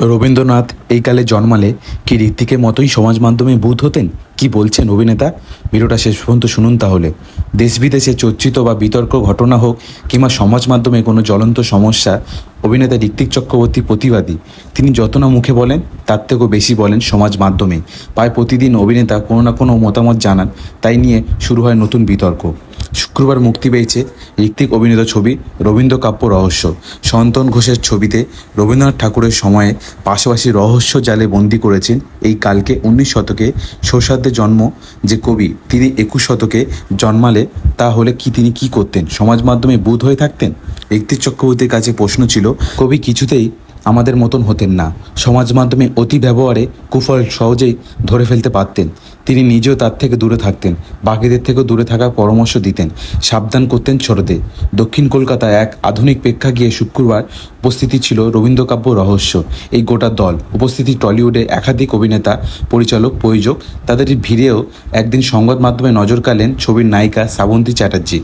রবীন্দ্রনাথ এই কালে জন্মালে কি ঋত্বিকের মতোই সমাজ মাধ্যমে বুধ হতেন? কি বলছেন অভিনেতা? ভিডিওটা শেষ পর্যন্ত শুনুন তাহলে। দেশ বিদেশে চর্চিত বা বিতর্ক ঘটনা হোক কিংবা সমাজ মাধ্যমে কোনো জ্বলন্ত সমস্যা, অভিনেতা ঋত্বিক চক্রবর্তী প্রতিবাদী। তিনি যত না মুখে বলেন, তার থেকেও বেশি বলেন সমাজ মাধ্যমে। প্রায় প্রতিদিন অভিনেতা কোনো না কোনো মতামত জানান, তাই নিয়ে শুরু হয় নতুন বিতর্ক। শুক্রবার মুক্তি পেয়েছে ঋত্বিক অভিনীত ছবি রবীন্দ্র কাব্য রহস্য। সন্তন ঘোষের ছবিতে রবীন্দ্রনাথ ঠাকুরের সময়ে পাশাপাশি রহস্য জালে বন্দি করেছেন এই কালকে উনিশ শতকে সৌসাদ্যে জন্ম যে কবি তিনি একুশ শতকে জন্মালে, তা হলে কি তিনি কি করতেন? সমাজ মাধ্যমে বুধ হয়ে থাকতেন? ঋত্বিক চক্রবর্তীর কাছে প্রশ্ন ছিল, কবি কিছুতেই আমাদের মতন হতেন না। সমাজ মাধ্যমে অতি ব্যবহারে কুফল সহজেই ধরে ফেলতে পারতেন। তিনি নিজেও তার থেকে দূরে থাকতেন, বাকিদের থেকেও দূরে থাকার পরামর্শ দিতেন। সাবধান করতেন ছোটদের। দক্ষিণ কলকাতায় এক আধুনিক প্রেক্ষাগৃহে শুক্রবার উপস্থিতি ছিল রবীন্দ্রকাব্য রহস্য। এই গোটা দল, উপস্থিতি টলিউডে একাধিক অভিনেতা, পরিচালক, প্রযোজক তাদের ভিড়েও একদিন সংবাদ মাধ্যমে নজর কালেন ছবির নায়িকা শ্রাবন্তী চ্যাটার্জি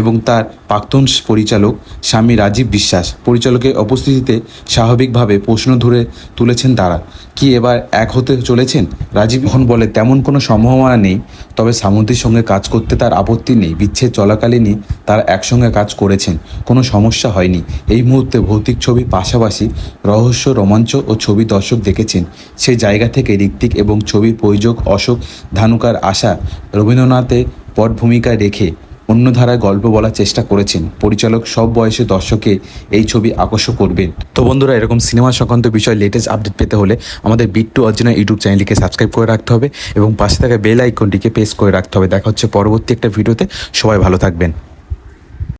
এবং তার প্রাক্তন পরিচালক স্বামী রাজীব বিশ্বাস। পরিচালকের উপস্থিতিতে স্বাভাবিকভাবে প্রশ্ন ধরে তুলেছেন তারা, কি এবার এক হতে চলেছেন? রাজীব এখন বলে, তেমন কোনো সম্ভাবনা নেই, তবে সামন্তীর সঙ্গে কাজ করতে তার আপত্তি নেই, বিচ্ছেদ চলাকালীনই তারা একসঙ্গে কাজ করেছেন। কোনো সমস্যা হয়নি। এই মুহূর্তে ভৌতিক ছবি পাশাপাশি রহস্য, রোমাঞ্চ ও ছবি দর্শক দেখেছেন। সেই জায়গা থেকে ঋত্বিক এবং ছবির প্রযোজক অশোক ধানুকার আশা রবীন্দ্রনাথে পট ভূমিকায় রেখে অন্য ধারায় গল্প বলার চেষ্টা করেছেন। পরিচালক সব বয়সী দর্শকে এই ছবি আকর্ষণ করবেন। তো বন্ধুরা, এরকম সিনেমা সংক্রান্ত বিষয় লেটেস্ট আপডেট পেতে হলে আমাদের বিট টু অরিজিনাল ইউটিউব চ্যানেলটিকে সাবস্ক্রাইব করে রাখতে হবে এবং পাশে থাকা বেল আইকনটিকে প্রেস করে রাখতে হবে। দেখা হচ্ছে পরবর্তী একটা ভিডিওতে সবাই ভালো থাকবেন।